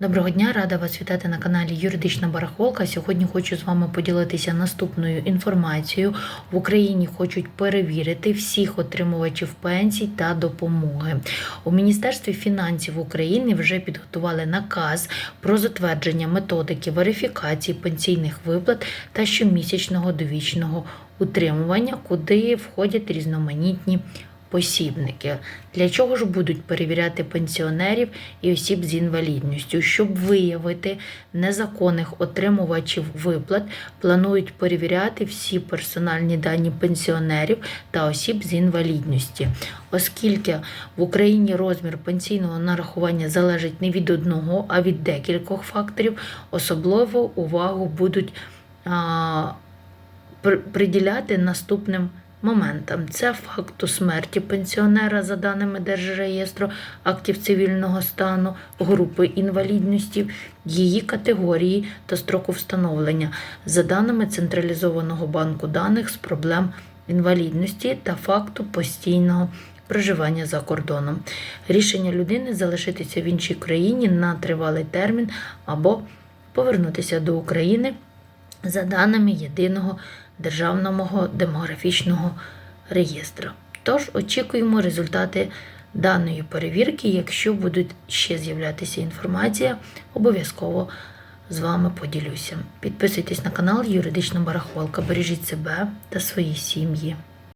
Доброго дня, рада вас вітати на каналі Юридична Барахолка. Сьогодні хочу з вами поділитися наступною інформацією. В Україні хочуть перевірити всіх отримувачів пенсій та допомоги. У Міністерстві фінансів України вже підготували наказ про затвердження методики верифікації пенсійних виплат та щомісячного довічного утримування, куди входять різноманітні посібники. Для чого ж будуть перевіряти пенсіонерів і осіб з інвалідністю? Щоб виявити незаконних отримувачів виплат, планують перевіряти всі персональні дані пенсіонерів та осіб з інвалідності. Оскільки в Україні розмір пенсійного нарахування залежить не від одного, а від декількох факторів, особливу увагу будуть приділяти наступним моментам. Це факту смерті пенсіонера за даними Держреєстру актів цивільного стану, групи інвалідності, її категорії та строку встановлення за даними Централізованого банку даних з проблем інвалідності та факту постійного проживання за кордоном. Рішення людини залишитися в іншій країні на тривалий термін або повернутися до України за даними єдиного державного демографічного реєстру. Тож очікуємо результати даної перевірки. Якщо будуть ще з'являтися інформація, обов'язково з вами поділюся. Підписуйтесь на канал Юридична Барахолка, бережіть себе та свої сім'ї.